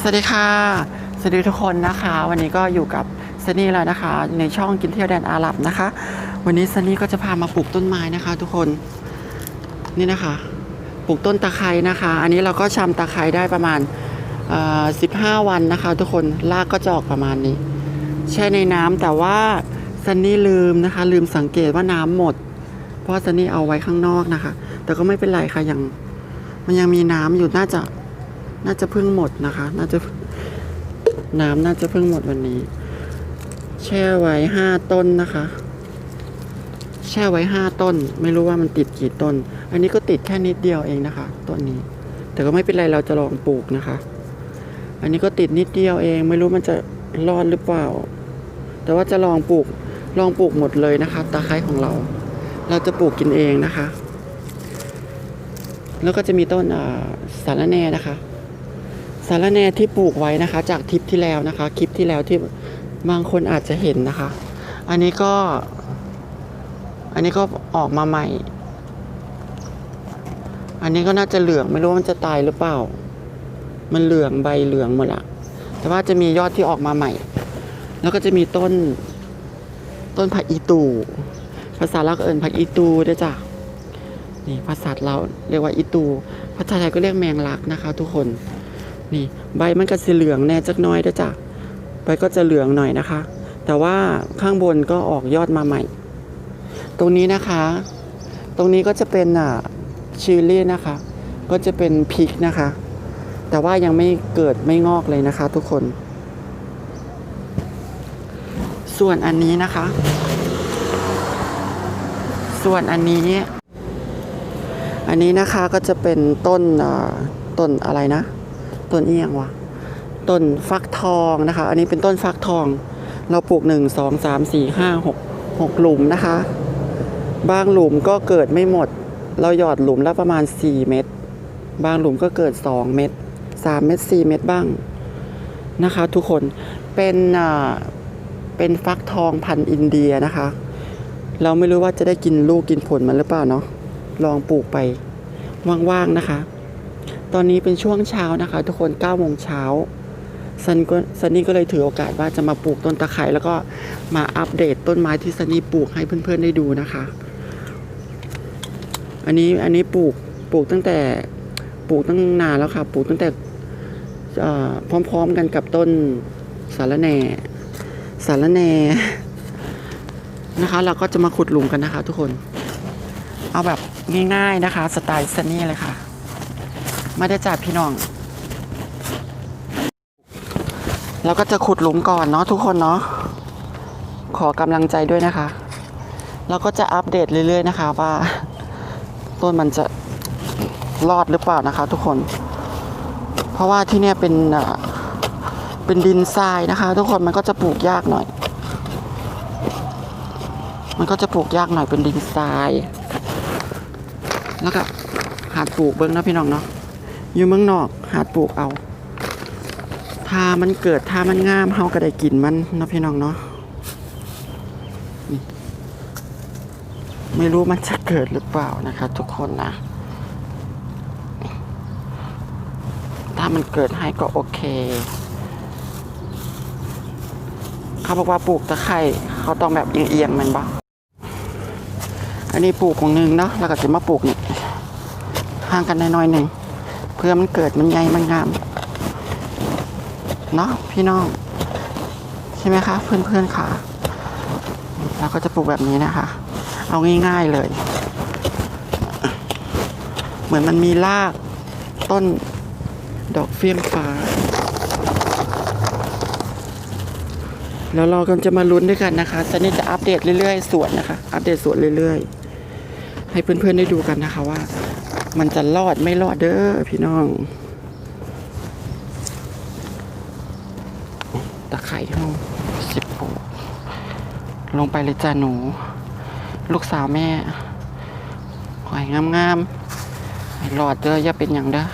สวัสดีค่ะ สวัสดีทุกคนนะคะ วันนี้ก็อยู่กับซันนี่แล้วนะคะ ในช่องกินเที่ยวแดนอาหรับนะคะ วันนี้ซันนี่ก็จะพามาปลูกต้นไม้นะคะ ทุกคนนี่นะคะ ปลูกต้นตะไคร้นะคะ อันนี้เราก็ชำตะไคร้ได้ประมาณเอ่อ15วันนะคะ ทุกคนรากก็จะออกประมาณนี้ แช่ในน้ำแต่ว่าซันนี่ลืมนะคะ ลืมสังเกตว่าน้ำหมด เพราะซันนี่เอาไว้ข้างนอกนะคะ แต่ก็ไม่เป็นไรค่ะยังมันยังมีน้ำอยู่น่าจะ น่าจะเพิ่งหมดนะคะ น่าจะน้ำน่าจะเพิ่งหมดวันนี้ แช่ไว้ห้าต้นนะคะ แช่ไว้ห้าต้น ไม่รู้ว่ามันติดกี่ต้น อันนี้ก็ติดแค่นิดเดียวเองนะคะต้นนี้ แต่ก็ไม่เป็นไรเราจะลองปลูกนะคะ อันนี้ก็ติดนิดเดียวเอง ไม่รู้มันจะรอดหรือเปล่า แต่ว่าจะลองปลูกลองปลูกหมดเลยนะคะตะไคร้ของเรา เราจะปลูกกินเองนะคะ แล้วก็จะมีต้นสารแน่นะคะ สาระแนที่ปลูกไว้นะคะ จากทริปที่แล้วนะคะ คลิปที่แล้วที่บางคนอาจจะเห็นนะคะ อันนี้ก็ อันนี้ก็ออกมาใหม่ อันนี้ก็น่าจะเหลืองไม่รู้ว่ามันจะตายหรือเปล่า มันเหลืองใบเหลืองหมดละแต่ว่าจะมียอดที่ออกมาใหม่ แล้วก็จะมีต้น ต้นผักอีตู ภาษาลาวก็เอิญผักอีตูด้วยจ้ะนี่ภาษาเราเรียกว่าอีตู ภาษาไทยก็เรียกแมงลักนะคะ ทุกคน นี่ใบมันก็สีเหลืองแน่จักน้อยด้วยจ้ะใบก็จะเหลืองหน่อยนะคะ แต่ว่าข้างบนก็ออกยอดมาใหม่ ตรงนี้นะคะ ตรงนี้ก็จะเป็นอ่าชิลลี่นะคะ ก็จะเป็นพริกนะคะ แต่ว่ายังไม่เกิดไม่งอกเลยนะคะ ทุกคน ส่วนอันนี้นะคะ ส่วนอันนี้ อันนี้นะคะก็จะเป็นต้นต้นอะไรนะ ต้นเอียงวะต้นฟักทองนะคะ อันนี้เป็นต้นฟักทอง เราปลูกหนึ่งสองสามสี่ห้าหกหกหลุมนะคะ บางหลุมก็เกิดไม่หมด เราหยอดหลุมละประมาณ4เม็ดบางหลุมก็เกิด2เม็ด3เม็ด4เม็ดบ้างนะคะ ทุกคนเป็นอ่าเป็นฟักทองพันธุ์อินเดียนะคะ เราไม่รู้ว่าจะได้กินลูกกินผลมันหรือเปล่าเนาะลองปลูกไปว่างๆนะคะ ตอนนี้เป็นช่วงเช้านะคะ ทุกคน9โมงเช้าซันก็ซันนี่ก็เลยถือโอกาสว่าจะมาปลูกต้นตะไคร้แล้วก็มาอัปเดตต้นไม้ที่ซันนี่ปลูกให้เพื่อนๆได้ดูนะคะ อันนี้อันนี้ปลูกปลูกตั้งแต่ปลูกตั้งนานแล้วค่ะ ปลูกตั้งแต่พร้อม ๆกันกับต้นสารแหน่สารแหน่นะคะ เราก็จะมาขุดหลุมกันนะคะ ทุกคน เอาแบบง่าย ๆนะคะ สไตล์ซันนี่เลยค่ะ ไม่ได้จัดพี่น้องเราก็จะขุดหลุมก่อนเนาะทุกคนเนาะขอกำลังใจด้วยนะคะเราก็จะอัปเดตเรื่อยๆนะคะ ว่าต้นมันจะรอดหรือเปล่านะคะ ทุกคน เพราะว่าที่เนี่ยเป็นเป็นดินทรายนะคะ ทุกคนมันก็จะปลูกยากหน่อย มันก็จะปลูกยากหน่อยเป็นดินทราย แล้วก็หาปลูกเบิ้องนะพี่น้องเนาะ อยู่เมืองนอกหาปลูกเอา ถ้ามันเกิดถ้ามันงามเฮาก็ได้กินมันเนาะพี่น้องเนาะไม่รู้มันจะเกิดหรือเปล่านะคะ ทุกคนนะ ถ้ามันเกิดให้ก็โอเค เขาบอกว่าปลูกตะไคร่เขาต้องแบบเอียงๆมันบ้างอันนี้ปลูกของหนึ่งเนาะแล้วก็จะมาปลูกนี่ห่างกันน้อยๆหนึ่ง เพื่อมันเกิดมันใหญ่มันงามเนาะพี่น้อง ใช่ไหมคะ เพื่อนๆค่ะ เราก็จะปลูกแบบนี้นะคะ เอาง่ายๆเลย เหมือนมันมีรากต้นดอกเฟี้ยงฟ้า แล้วเราก็จะมาลุ้นด้วยกันนะคะซันนี่จะอัปเดตเรื่อยๆสวนนะคะ อัปเดตสวนเรื่อยๆ ให้เพื่อนๆได้ดูกันนะคะว่า มันจะรอดไม่รอดเด้อพี่น้อง ตะไคร้ห้องสิบปลูกลงไปเลยจ้าหนู ลูกสาวแม่หอยงามๆให้รอดเด้ออย่าเป็นอย่างเด้อ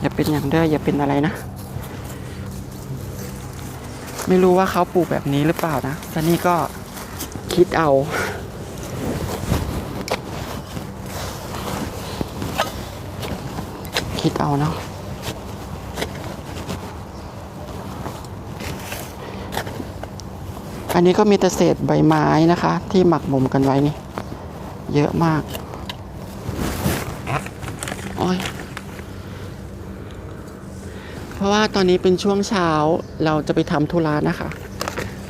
อย่าเป็นอย่างเด้ออย่าเป็นอะไรนะ ไม่รู้ว่าเขาปลูกแบบนี้หรือเปล่านะแต่นี่ก็คิดเอา คิดเอาเนาะอันนี้ก็มีตเศษใบไม้นะคะ ที่หมักหมมกันไว้นี่ เยอะมากเพราะว่าตอนนี้เป็นช่วงเช้าเราจะไปทำธุระนะคะ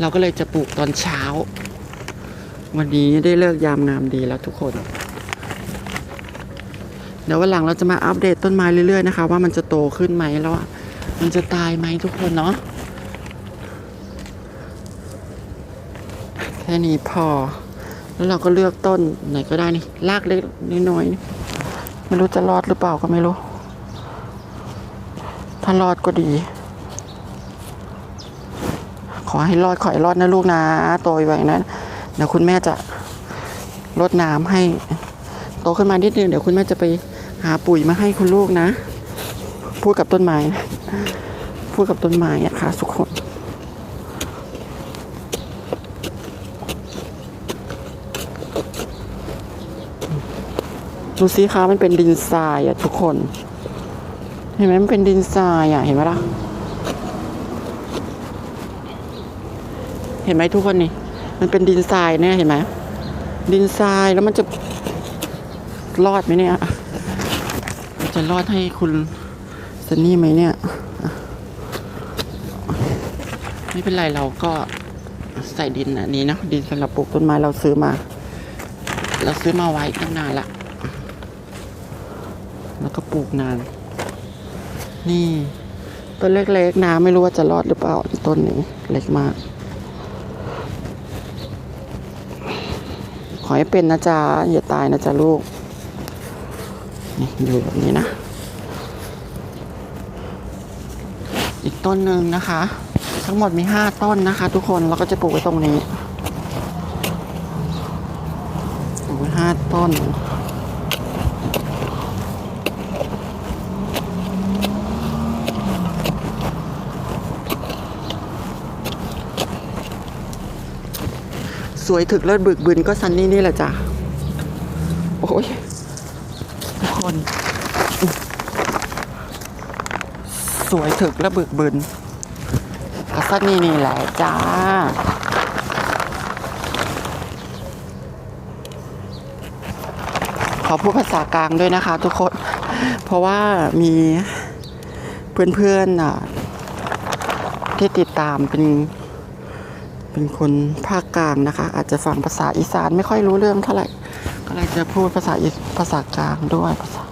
เราก็เลยจะปลูกตอนเช้า วันนี้ได้เลิกยามงามดีแล้วทุกคน เดี๋ยววันหลังเราจะมาอัปเดตต้นไม้เรื่อยๆนะคะ ว่ามันจะโตขึ้นไหมแล้วมันจะตายไหมทุกคนเนาะแค่นี้พอ แล้วเราก็เลือกต้นไหนก็ได้นี่รากเล็กน้อยๆไม่รู้จะรอดหรือเปล่าก็ไม่รู้ ถ้ารอดก็ดี ขอให้รอดขอให้รอดนะลูกนะโตไว้นะเดี๋ยวคุณแม่จะรดน้ำให้โตขึ้นมานิดนึงเดี๋ยวคุณแม่จะไป หาปุ๋ยมาให้คุณลูกนะ พูดกับต้นไม้นะพูดกับต้นไม้อะค่ะทุกคนดูสิคะมันเป็นดินทรายอะทุกคน เห็นไหมมันเป็นดินทรายอะเห็นไหมล่ะ เห็นไหมทุกคนนี่ มันเป็นดินทรายเนี่ยเห็นไหมดินทรายแล้วมันจะรอดไหมเนี่ย จะรอดให้คุณซันนี่ไหมเนี่ย ไม่เป็นไรเราก็ใส่ดินอันนี้นะ ดินสำหรับปลูกต้นไม้เราซื้อมา เราซื้อมาไว้ตั้งนานละ แล้วก็ปลูกนาน นี่ ต้นเล็กๆนะไม่รู้ว่าจะรอดหรือเปล่าต้นนึ่งเล็กมาก ขอให้เป็นนะจ๊ะอย่าตายนะจ๊ะลูก นี่อยู่แบบนี้นะ อีกต้นหนึ่งนะคะ ทั้งหมดมีห้าต้นนะคะ ทุกคนเราก็จะปลูกไว้ตรงนี้ปลูกไว้ห้าต้นสวยถึกเลิศบึกบึนก็ซันนี่นี่แหละจ้ะ โอ้ย น สวยถึกและบึกบึนก็ซันนี่นี่แหละจ้า ขอพูดภาษากลางด้วยนะคะทุกคน เพราะว่ามีเพื่อนๆที่ติดตามเป็นเป็นคนภาคกลางนะคะ อาจจะฟังภาษาอีสานไม่ค่อยรู้เรื่องเท่าไหร่ ก็เลยจะพูดภาษาภาษากลางด้วยภาษา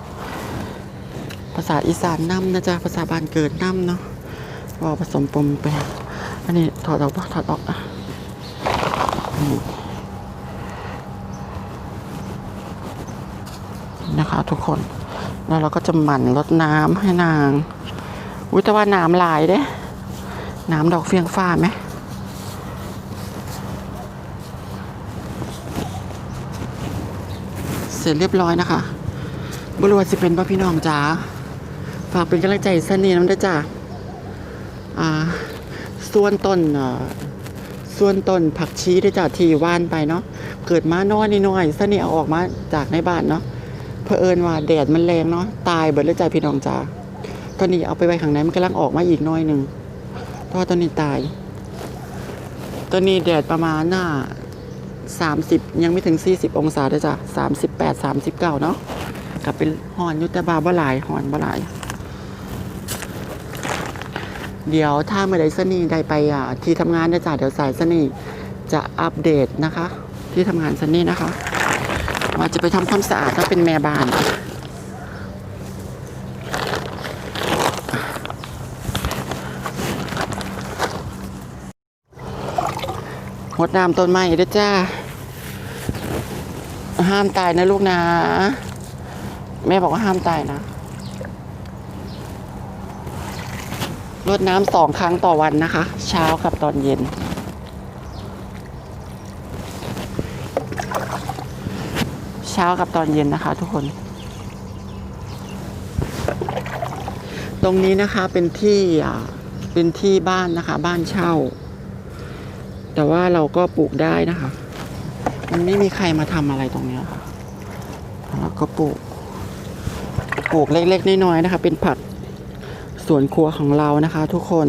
ภาษาอีสานน้ำนะจ๊ะภาษาบ้านเกิดน้ำเนาะว่าผสมปมไปอันนี้ถอดออกปะถอดออกอะนะคะทุกคน แล้วเราก็จะหมั่นรดน้ำให้นางอุ้ยแต่ว่าน้ำลายเด้ น้ำดอกเฟียงฟ้าไหม เส ร็จเรียบร้อยนะคะบรวาสิเป็นพ่อพี่น้องจ๋าฝากเป็นกำลังใจให้เน่ห์น้ำด้จ้าอ่า ส่วนต้นอ่อส่วนต้นผักชีได้จ้าที่ว่านไปเนาะเกิดมาน้อยนิดหน่อยเสน่ห์เอาออกมาจากในบ้านเนาะเผอิญว่าแดดมันแรงเนาะตายเบิดเลยจ้าพี่น้องจ๋าตอนนี้เอาไปไว้ข้างในมันกำลังออกมาอีกน้อยหนึ่งเพราะว่าตอนนี้ตาย ตอนนี้แดดประมาณน่า สามสิบยังไม่ถึงสี่สิบองศาด้วยจ้ะสามสิบแปดสามสิบเก้านาะกลับเป็นหอนยุตบาบ่หลายหอนบ่หลาย เดี๋ยวถ้าเมื่อใดสนีได้ไปอะที่ทำงานนะจ้ะเดี๋ยวสายสนีจะอัปเดตนะคะ ที่ทำงานสนีนะคะว่าจะไปทำความสะอาดถ้าเป็นแม่บ้าน งดน้ำต้นไม้ด้วยจ้า ห้ามตายนะลูกนะ แม่บอกว่าห้ามตายนะรดน้ำสองครั้งต่อวันนะคะ เช้ากับตอนเย็น เช้ากับตอนเย็นนะคะ ทุกคน ตรงนี้นะคะเป็นที่อ่าเป็นที่บ้านนะคะ บ้านเช่า แต่ว่าเราก็ปลูกได้นะคะ มันไม่มีใครมาทำอะไรตรงเนี้ยค่ะเราก็ปลูก ปลูกเล็กๆน้อยๆนะคะ เป็นผักสวนครัวของเรานะคะ ทุกคน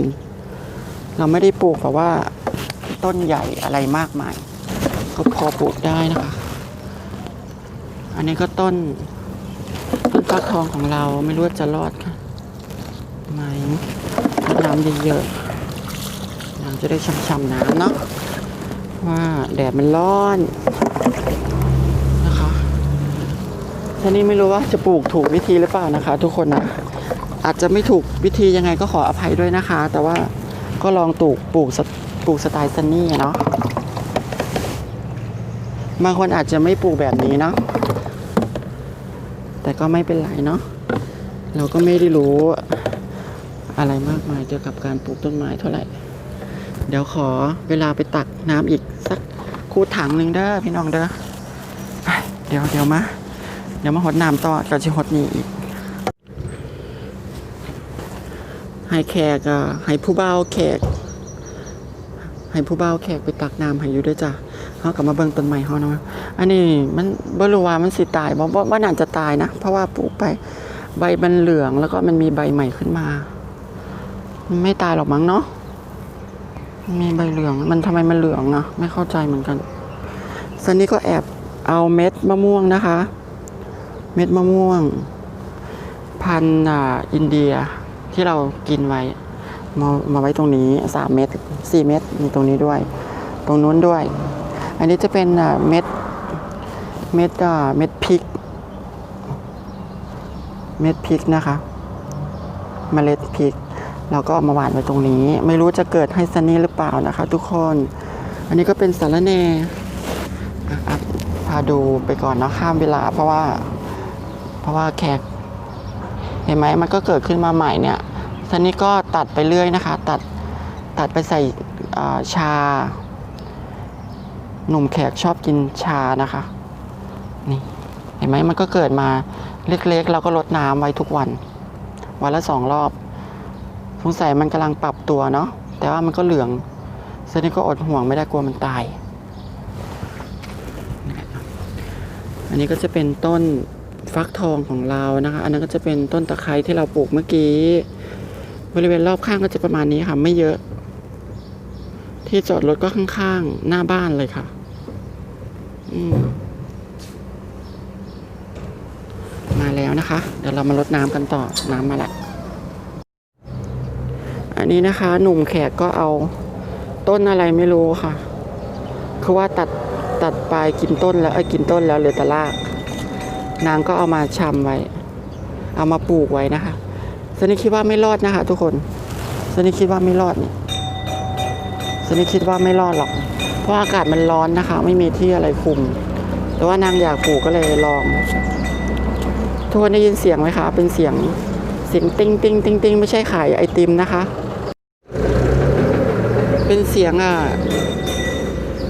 เราไม่ได้ปลูกแบบว่าต้นใหญ่อะไรมากมาย ก็พอปลูกได้นะคะ อันนี้ก็ต้น ต้นฟักทองของเราไม่รู้จะรอดค่ะไหมน้ำเยอะ เราจะได้ช่ำๆน้ำเนาะว่าแดดมันร้อนนะคะทีนี้ไม่รู้ว่าจะปลูกถูกวิธีหรือเปล่านะคะ ทุกคนนะอาจจะไม่ถูกวิธียังไงก็ขออภัยด้วยนะคะ แต่ว่าก็ลองปลูกปลูกสปลูกสไตล์ซันนี่เนาะบางคนอาจจะไม่ปลูกแบบนี้เนาะแต่ก็ไม่เป็นไรเนาะเราก็ไม่ได้รู้อะไรมากมายเกี่ยวกับการปลูกต้นไม้เท่าไหร่ เดี๋ยวขอเวลาไปตักน้ำอีกสักคูถังหนึ่งเด้อพี่น้องเด้อเดี๋ยวเดี๋ยวมาเดี๋ยวมาหดน้ำต่อกับชิหดนี่อีกให้แขกอะให้ผู้เบาแขกให้ผู้เบาแขกไปตักน้ำให้อยู่ด้วยจ้ะเขากลับมาเบิ่งต้นไม้เขาเนาะอันนี้มันบรูวามันสิตายบ่บ่บ่น่าจะตายนะ เพราะว่าปลูกไปใบมันเหลืองแล้วก็มันมีใบใหม่ขึ้นมามันไม่ตายหรอกมั้งเนาะ มีใบเหลือง มันทำไมมันเหลืองนะไม่เข้าใจเหมือนกันซันนี่ก็แอบเอาเม็ดมะม่วงนะคะ เม็ดมะม่วง พันธุ์อินเดียที่เรากินไว้มามาไว้ตรงนี้สามเม็ดสี่เม็ดมีตรงนี้ด้วย ตรงนู้นด้วย อันนี้จะเป็นเม็ดเม็ดอ่าเม็ดพริก เม็ดพริกนะคะ เมล็ดพริก เราก็มาหวานไว้ตรงนี้ ไม่รู้จะเกิดให้ซันนี่หรือเปล่านะคะ ทุกคน อันนี้ก็เป็นสารแหน่อะพาดูไปก่อนเนาะข้ามเวลา เพราะว่า เพราะว่าแขก เห็นไหมมันก็เกิดขึ้นมาใหม่เนี่ยซันนี่ก็ตัดไปเรื่อยนะคะ ตัดตัดไปใส่ชา หนุ่มแขกชอบกินชานะคะ นี่ เห็นไหมมันก็เกิดมาเล็กๆเราก็ลดน้ำไว้ทุกวัน วันละสองรอบ สงสัยมันกำลังปรับตัวเนาะแต่ว่ามันก็เหลืองซันนี่ก็อดห่วงไม่ได้กลัวมันตาย อันนี้ก็จะเป็นต้นฟักทองของเรานะคะ อันนั้นก็จะเป็นต้นตะไคร้ที่เราปลูกเมื่อกี้ บริเวณรอบข้างก็จะประมาณนี้ค่ะ ไม่เยอะ ที่จอดรถก็ข้างๆ หน้าบ้านเลยค่ะ อืมมาแล้วนะคะ เดี๋ยวเรามาลดน้ำกันต่อ น้ำมาละ อันนี้นะคะหนุ่มแขกก็เอาต้นอะไรไม่รู้ค่ะ คือว่าตัดตัดปลายกินต้นแล้วไอ้ยกินต้นแล้วเหลือแต่ราก นางก็เอามาชำไว้ เอามาปลูกไว้นะคะสนิคิดว่าไม่รอดนะคะ ทุกคนสนิคิดว่าไม่รอดเนี่ยสนิคิดว่าไม่รอดหรอก เพราะอากาศมันร้อนนะคะ ไม่มีที่อะไรคุม แต่ว่านางอยากปลูกก็เลยลอง ทุกคนได้ยินเสียงไหมคะ เป็นเสียงเสียงติ้งติ้งติ้งติ้งไม่ใช่ขายไอติมนะคะ เป็นเสียงอะ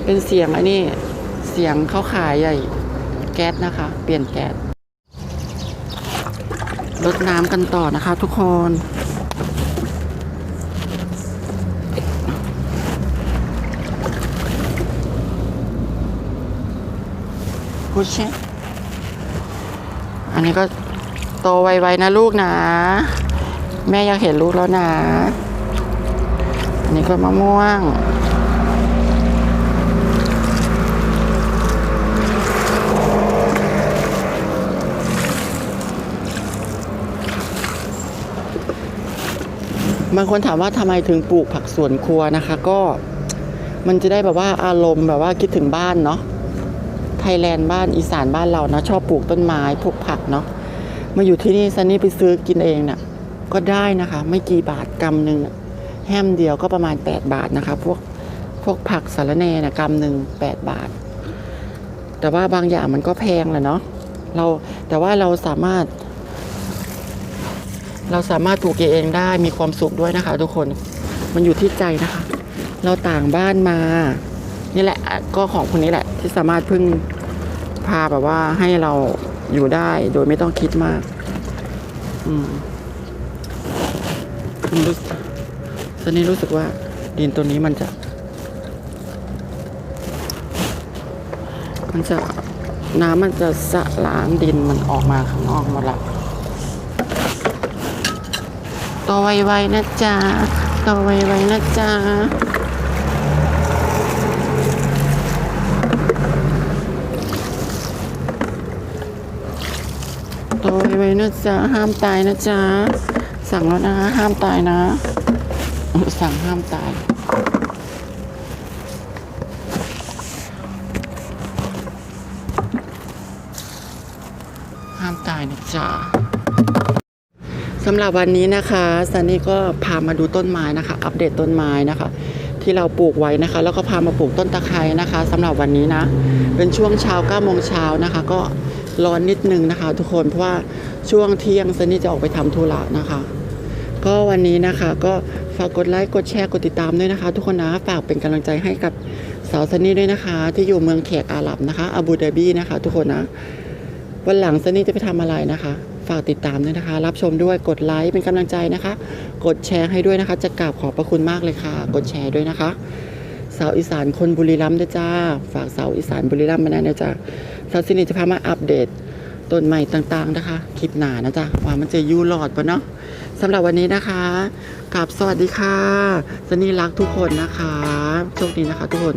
เป็นเสียงอันนี้ เสียงเขาขายใหญ่ แก๊สนะคะ เปลี่ยนแก๊สลดน้ำกันต่อนะคะ ทุกคนพุชอันนี้ก็โตไวๆนะลูกนะ แม่อยากเห็นลูกแล้วนะ นนี้ก็มะม่วง บางคนถามว่าทำไมถึงปลูกผักสวนครัวนะคะ ก็มันจะได้แบบว่าอารมณ์แบบว่าคิดถึงบ้านเนาะไทยแลนด์บ้านอีสานบ้านเราเนาะชอบปลูกต้นไม้ปลูกผักเนาะมาอยู่ที่นี่ซันนี่ไปซื้อกินเองเนี่ยก็ได้นะคะ ไม่กี่บาทกำหนึ่งนะ แฮมเดียวก็ประมาณ 8 บาทนะคะพวกพวกผักสารแหน่นะกำหนึ่ง8 บาท แต่ว่าบางอย่างมันก็แพงแหละเนาะเราแต่ว่าเราสามารถ เราสามารถปลูกเองได้มีความสุขด้วยนะคะ ทุกคนมันอยู่ที่ใจนะคะ เราต่างบ้านมา นี่แหละก็ของคนนี้แหละ ที่สามารถพึ่งพาแบบว่าให้เราอยู่ได้โดยไม่ต้องคิดมาก อืมรู้ส อนนี้รู้สึกว่าดินตัวนี้มันจะ มันจะน้ำมันจะสะล้างดินมันออกมาข้างนอกหมดละตัวไวๆนะจ๊ะตัวไวๆนะจ๊ะตัวไวๆนะจ๊ะห้ามตายนะจ๊ะสั่งแล้วนะห้ามตายนะ สั่งห้ามตาย ห้ามตายนะจ๊ะสำหรับวันนี้นะคะซันนี่ก็พามาดูต้นไม้นะคะ อัปเดตต้นไม้นะคะ ที่เราปลูกไว้นะคะ แล้วก็พามาปลูกต้นตะไคร้นะคะสำหรับวันนี้นะ เป็นช่วงเช้า9โมงเช้านะคะ ก็ร้อนนิดนึงนะคะ ทุกคนเพราะว่าช่วงเที่ยงซันนี่จะออกไปทำธุระนะคะ ก็วันนี้นะคะก็ฝากกดไลค์กดแชร์กดติดตามด้วยนะคะ ทุกคนนะฝากเป็นกำลังใจให้กับสาวซันนี่ด้วยนะคะ ที่อยู่เมืองแขกอาหรับนะคะอาบูดาบีนะคะ ทุกคนนะวันหลังซันนี่จะไปทำอะไรนะคะ ฝากติดตามด้วยนะคะ รับชมด้วยกดไลค์เป็นกำลังใจนะคะ กดแชร์ให้ด้วยนะคะ จะกราบขอบพระคุณมากเลยค่ะ กดแชร์ด้วยนะคะสาวอีสานคนบุรีรัมย์ด้วยจ้า ฝากสาวอีสานบุรีรัมย์มาแน่นะจ้าสาวซินีจะพามาอัปเดตต้นใหม่ต่างๆนะคะ คลิปหนานะจ๊ะว่ามันจะยูหลอดปะเนาะ สำหรับวันนี้นะคะกับสวัสดีค่ะซันนี่รักทุกคนนะคะ โชคดีนะคะทุกคน